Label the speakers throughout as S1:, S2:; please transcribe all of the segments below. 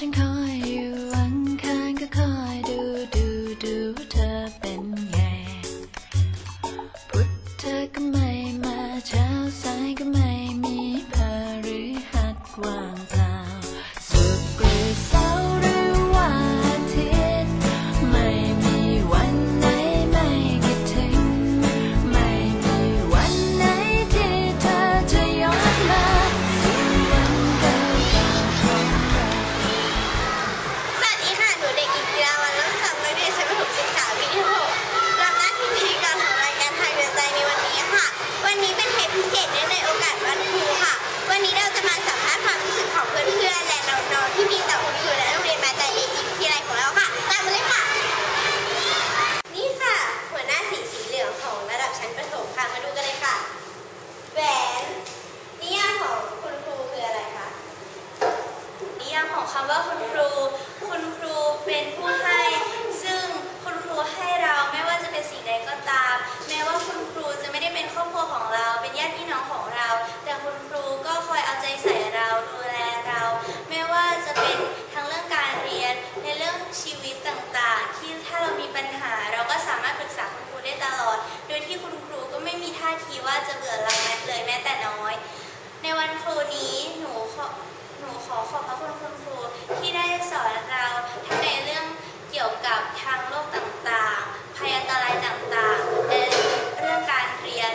S1: ฉัน ทีว่า
S2: จะเบื่อเราเลยแม้แต่น้อย ในวันครูนี้หนูขอหนูขอขอบพระคุณคุณครูที่ได้สอนเราทั้งในเรื่องเกี่ยวกับทางโลกต่างๆ ภัยอันตรายต่างๆ และเรื่องการเรียน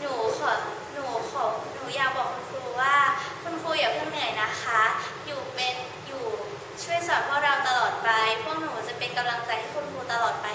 S2: หนูขอหนูขอหนูอยากบอกคุณครูว่า คุณครูอย่าเพิ่งเหนื่อยนะคะ อยู่เป็นอยู่ช่วยสอนพวกเราตลอดไป พวกหนูจะเป็นกำลังใจให้คุณครูตลอดไป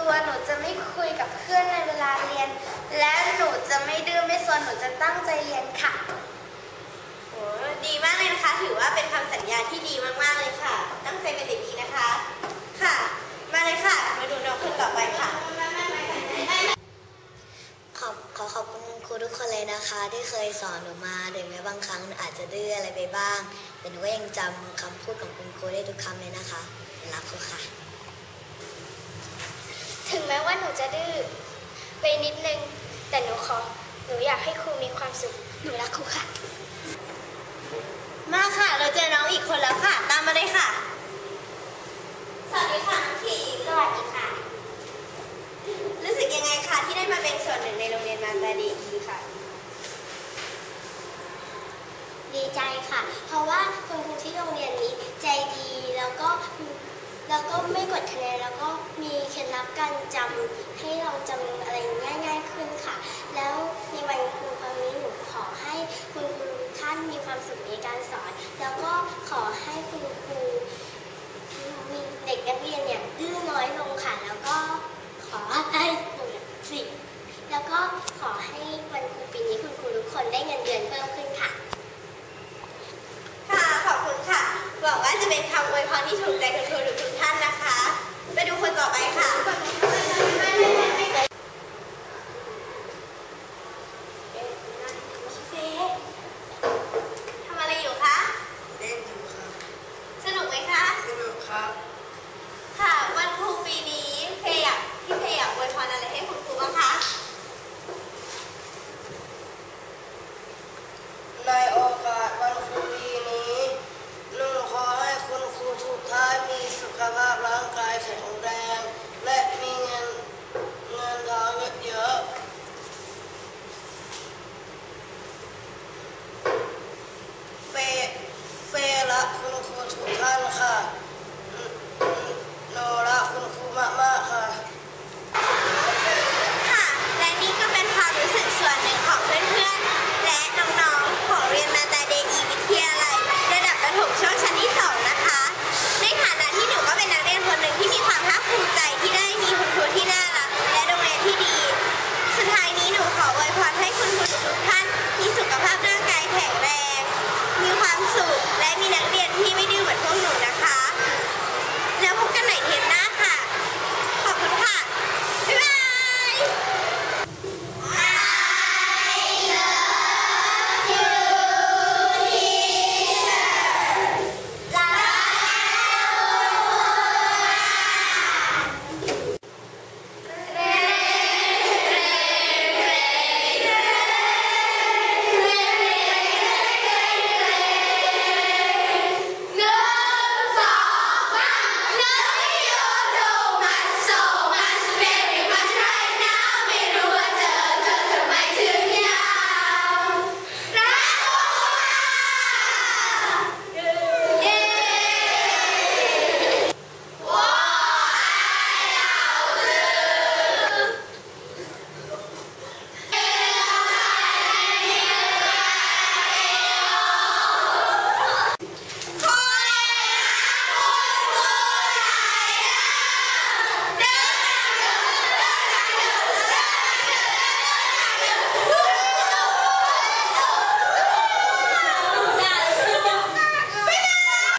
S2: ตัวหนูจะไม่คุยกับเพื่อนในเวลาเรียน และหนูจะไม่ดื้อไม่ซนหนูจะตั้งใจเรียนค่ะโอ้ดีมากเลยนะคะ ถือว่าเป็นคำสัญญาที่ดีมากๆเลยค่ะ ตั้งใจเป็นเด็กดีนะคะ ค่ะ มาเลยค่ะ มาดูน้องคนต่อไปค่ะ
S3: ขอบขอขอบคุณคุณครูทุกคนเลยนะคะ ที่เคยสอนหนูมาถึงแม้บางครั้งอาจจะดื้ออะไรไปบ้าง แต่หนูก็ยังจำคำพูดของคุณครูได้ทุกคำเลยนะคะรักครูค่ะ
S2: ถึงแม้ว่าห นูจะดื้อไปนิดนึง แต่หนูขอ หนูอยากให้ครูมีความสุข หนูรักครูค่ะ มาค่ะ เราเจอน้องอีกคนแล้วค่ะ ตามมาเลยค่ะ สวัสดีค่ะน้องทีสวัสดีค่ะ รู้สึกยังไงคะที่ได้มาเป็นส่วนหนึ่งในโรงเรียนมาตาดีอีค่ะ
S4: ดีใจค่ะ เพราะว่าคุณครูที่โรงเรียนนี้ใจดีแล้วก็ แล้วก็ไม่กดคะแนนแล้วก็มีเคล็ดลับการจำให้เราจำอะไรง่าย ๆขึ้นค่ะ แล้วในวันครูครั้งนี้หนูขอให้คุณครูท่านมีความสุขในการสอน แล้วก็ขอให้คุณครูมีเด็กนักเรียนเนี่ยดื้อน้อยลงค่ะ แล้วก็ขอให้หนูสิแล้วก็ขอให้วันครูปีนี้คุณครูทุกคนได้เงินเดือนเพิ่มขึ้นค่ะ
S2: ค่ะขอบคุณค่ะหวังว่าจะเป็นคำอวยพรที่ถูกใจ